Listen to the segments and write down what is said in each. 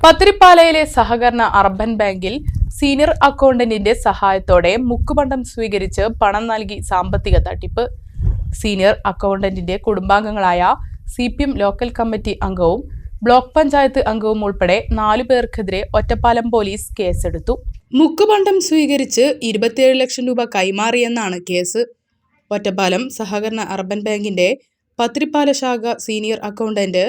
പത്തിരിപ്പാലയിലെ സഹകരണ അർബൻ ബാങ്കിൽ സീനിയർ അക്കൗണ്ടന്റിന്റെ സഹായത്തോടെ മുക്കുപണ്ടം സ്വീകരിച്ച് പണം നൽകി സാമ്പത്തിക തട്ടിപ്പ്. സീനിയർ അക്കൗണ്ടന്റിന്റെ കുടുംബാംഗങ്ങളായ C P M local committee അംഗവും ബ്ലോക്ക് പഞ്ചായത്ത് അംഗവും ഉൾപ്പെടെ നാലു പേർക്കെതിരെ ഒറ്റപ്പാലം പോലീസ് കേസെടുത്തു. മുക്കുപണ്ടം സ്വീകരിച്ച് ഇരുപത്തിയേഴ് ലക്ഷം രൂപ കൈമാറിയെന്നാണ് കേസ്. ഒറ്റപ്പാലം സഹകരണ അർബൻ ബാങ്കിന്റെ പത്തിരിപ്പാല ശാഖ സീനിയർ അക്കൗണ്ടന്റ്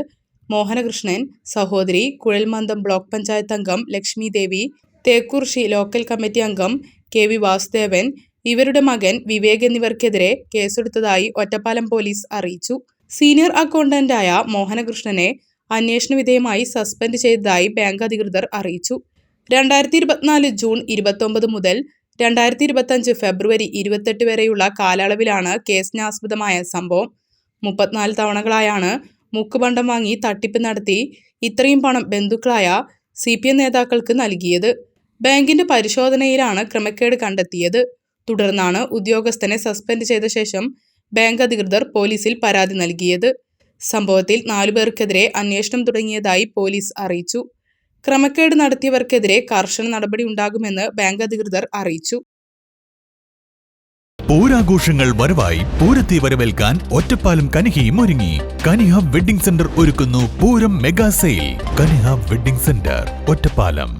മോഹനകൃഷ്ണൻ സഹോദരി കുഴൽമന്ദം ബ്ലോക്ക് പഞ്ചായത്ത് അംഗം ലക്ഷ്മി ദേവി തേക്കുർശി ലോക്കൽ കമ്മിറ്റി അംഗം കെ വി വാസുദേവൻ ഇവരുടെ മകൻ വിവേക് എന്നിവർക്കെതിരെ കേസെടുത്തതായി ഒറ്റപ്പാലം പോലീസ് അറിയിച്ചു. സീനിയർ അക്കൗണ്ടന്റായ മോഹനകൃഷ്ണനെ അന്വേഷണ വിധേയമായി സസ്പെൻഡ് ചെയ്തതായി ബാങ്ക് അധികൃതർ അറിയിച്ചു. രണ്ടായിരത്തി ഇരുപത്തിനാല് ജൂൺ ഇരുപത്തൊമ്പത് മുതൽ രണ്ടായിരത്തി ഇരുപത്തഞ്ച് ഫെബ്രുവരി ഇരുപത്തെട്ട് വരെയുള്ള കാലയളവിലാണ് കേസിനാസ്പദമായ സംഭവം. മുപ്പത്തിനാല് തവണകളായാണ് മുക്കുപണ്ടം വാങ്ങി തട്ടിപ്പ് നടത്തി ഇത്രയും പണം ബന്ധുക്കളായ സി പി എം നേതാക്കൾക്ക് നൽകിയത്. ബാങ്കിന്റെ പരിശോധനയിലാണ് ക്രമക്കേട് കണ്ടെത്തിയത്. തുടർന്നാണ് ഉദ്യോഗസ്ഥനെ സസ്പെൻഡ് ചെയ്ത ശേഷം ബാങ്ക് അധികൃതർ പോലീസിൽ പരാതി നൽകിയത്. സംഭവത്തിൽ നാലുപേർക്കെതിരെ അന്വേഷണം തുടങ്ങിയതായി പോലീസ് അറിയിച്ചു. ക്രമക്കേട് നടത്തിയവർക്കെതിരെ കർശന നടപടി ഉണ്ടാകുമെന്ന് ബാങ്ക് അധികൃതർ അറിയിച്ചു. പൂരാഘോഷങ്ങൾ വരവായി പൂരത്തെ വരവേൽക്കാൻ ഒറ്റപ്പാലം കനിഹയും ഒരുങ്ങി. കനിഹ വെഡിംഗ് സെന്റർ ഒരുക്കുന്നു Pooram mega sale. Kaniha wedding centre Ottapalam.